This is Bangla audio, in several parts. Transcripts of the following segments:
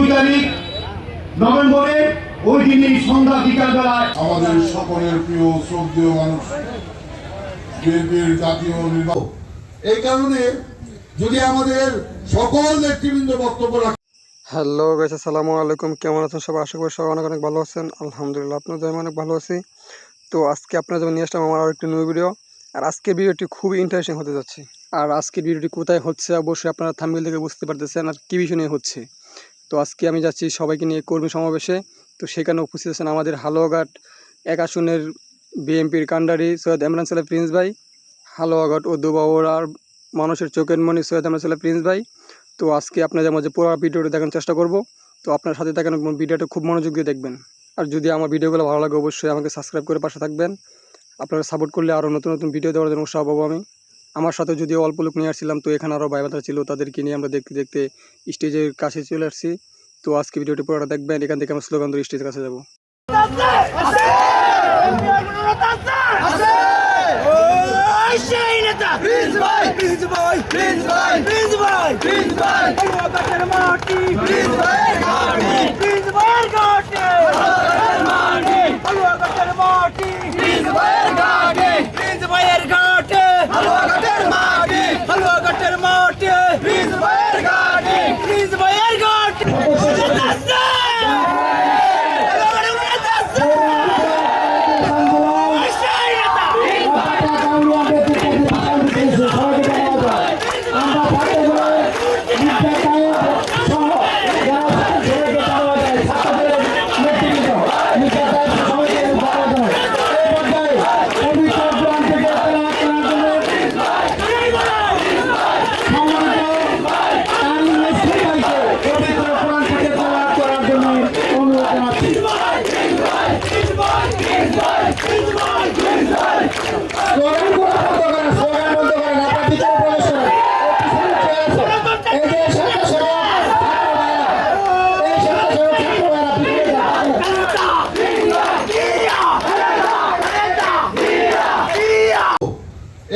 দুই তারিখ ওই দিনই সন্ধ্যা বিকাল বেলায় আমাদের সকলের প্রিয় শ্রদ্ধেয় মানুষ বিএনপির জাতীয় নির্বাচন এই কারণে যদি আমাদের সকল নেতৃবৃন্দ বক্তব্য রাখে হ্যালো গাইস আসসালামু আলাইকুম। কেমন আছেন সবাই? আশা করি সবাই অনেক অনেক ভালো আছেন। আলহামদুলিল্লাহ আপনাদের আমি অনেক ভালো আছি। তো আজকে আপনার জন্য নিয়ে আসলাম আমার আরও একটি নিউ ভিডিও আর আজকের ভিডিওটি খুবই ইন্টারেস্টিং হতে যাচ্ছে। আর আজকের ভিডিওটি কোথায় হচ্ছে অবশ্যই আপনারা থাম্বিল থেকে বুঝতে পারতেছেন। আর কী বিষয় নিয়ে হচ্ছে? তো আজকে আমি যাচ্ছি সবাইকে নিয়ে কর্মী সমাবেশে। তো সেখানে উপস্থিত আছেন আমাদের হালুয়াঘাট এক আসনের বিএনপির কান্ডারি সৈয়দ ইমরান সালেহ প্রিন্স ভাই, হালুয়াঘাট ও দুবাওয়ার মানুষের চোখের মণি সৈয়দ ইমরান সালেহ প্রিন্স ভাই। তো আজকে আপনাদের মাঝে পুরো ভিডিওটা দেখানোর চেষ্টা করব। তো আপনার সাথে থাকেন ভিডিওটা খুব মনোযোগ দিয়ে দেখবেন। আর যদি আমার ভিডিওগুলো ভালো লাগে, অবশ্যই আমাকে সাবস্ক্রাইব করে পাশে থাকবেন। আপনারা সাপোর্ট করলে আরও নতুন নতুন ভিডিও দেওয়ার জন্য উৎসাহ পাবো আমি। আমার সাথে যদি অল্প লোক নিয়ে আসছিলাম তো এখানে আরও ভাই ছিল তাদেরকে নিয়ে আমরা দেখতে দেখতে স্টেজের কাছে চলে আসছি তো আজকে ভিডিওটি পুরোটা দেখবেন এখান থেকে আমরা স্লোগান ধরে স্টেজের কাছে যাব Please boy, please boy, please boy, please boy, please boy.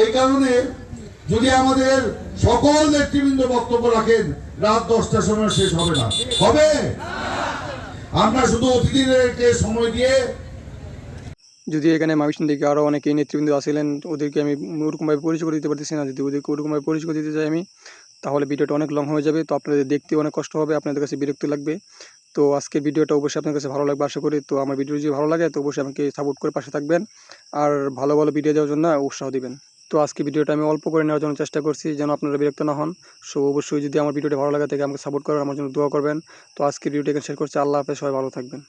এই কারণে যদি আমাদের সকল নেতৃবৃন্দ বক্তব্য রাখেন, রাত দশটার সময় শেষ হবে না। হবে? আমরা শুধু অতিথিদেরকে সময় দিয়ে যদি এখানে মামিশন থেকে আরও অনেকে নেতৃবৃন্দ আসিলেন, ওদেরকে আমি ওরকমভাবে পরিচয় করে দিতে পারতেছি না। যদি ওদেরকে ওরকমভাবে পরিচয় করে দিতে চাই আমি, তাহলে ভিডিওটা অনেক লং হয়ে যাবে। তো আপনাদের দেখতে অনেক কষ্ট হবে, আপনাদের কাছে বিরক্ত লাগবে। তো আজকের ভিডিওটা অবশ্যই আপনার কাছে ভালো লাগবে, আশা করি। তো আমার ভিডিও যদি ভালো লাগে, তো অবশ্যই আমাকে সাপোর্ট করে পাশে থাকবেন। আর ভালো ভালো ভিডিও দেওয়ার জন্য উৎসাহ দিবেন। তো আজকে ভিডিওটা আমি অল্প করে নেওয়ার জন্য চেষ্টা করছি, যেন আপনারা বিরক্ত না হন। সো অবশ্যই যদি আমার ভিডিওটা ভালো লাগে থেকে আমাকে সাপোর্ট করার, আমার জন্য দোয়া করবেন। তো আজকের ভিডিওটা এখানে শেয়ার করছি। আল্লাহ হাফেজ, সবাই ভালো থাকবেন।